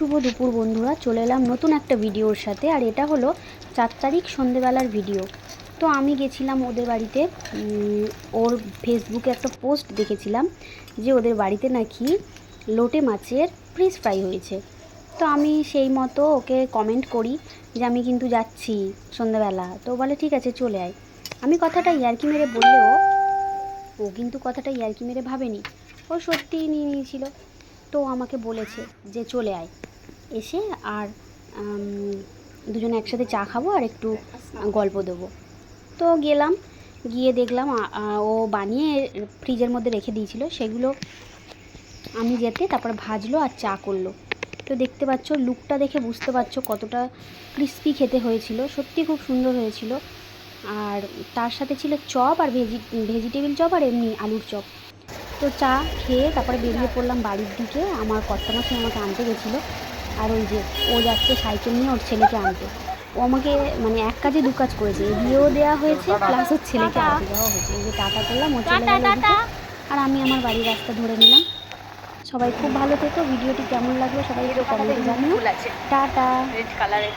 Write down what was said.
শুভ দুপুর বন্ধুরা, চলে এলাম নতুন একটা ভিডিওর সাথে, আর এটা হলো চার তারিখ সন্ধেবেলার ভিডিও। তো আমি গেছিলাম ওদের বাড়িতে ওর ফেসবুকে একটা পোস্ট দেখেছিলাম যে ওদের বাড়িতে নাকি লোটে মাছের ফ্রিজ ফ্রাই হয়েছে। তো আমি সেই মতো ওকে কমেন্ট করি যে আমি কিন্তু যাচ্ছি সন্ধ্যাবেলা তো বলে, ঠিক আছে, চলে আয়। আমি কথাটা ইয়ার্কি মেরে বললেও ও কিন্তু কথাটা ইয়ার্কি মেরে ভাবেনি। ও সত্যিই নিয়ে নিয়েছিল। তো আমাকে বলেছে যে, চলে আয়। এসে আর দুজনে একসাথে চা খাব আর একটু গল্প দেবো। তো গেলাম, গিয়ে দেখলাম ও বানিয়ে ফ্রিজের মধ্যে রেখে দিয়েছিল। সেগুলো আমি যেতে তারপর ভাজলো আর চা করল। তো দেখতে পাচ্ছ, লুকটা দেখে বুঝতে পারছ কতটা ক্রিস্পি খেতে হয়েছিল। সত্যি খুব সুন্দর হয়েছিল। আর তার সাথে ছিল চপ আর ভেজি ভেজিটেবিল চপ আর এমনি আলুর চপ। তো চা খেয়ে তারপরে বেরিয়ে পড়লাম বাড়ির দিকে। আমার কর্তামাসি আমাকে আনতে গেছিল। আর ওই যে ও যাচ্ছে সাইকেল নিয়ে ওর ছেলেকে আনতে। ও আমাকে মানে এক কাজে দু কাজ করেছে। বিয়েও দেওয়া হয়েছে প্লাস ওর ছেলেকে আনতে দেওয়া হয়েছে। এই যে টাটা করলাম ও চলে গেল আর আমি আমার বাড়ির রাস্তা ধরে নিলাম। সবাই খুব ভালো থেকো। ভিডিওটি কেমন লাগল সবাই একটু কমেন্টে জানিও। টাটা। রেড কালারের।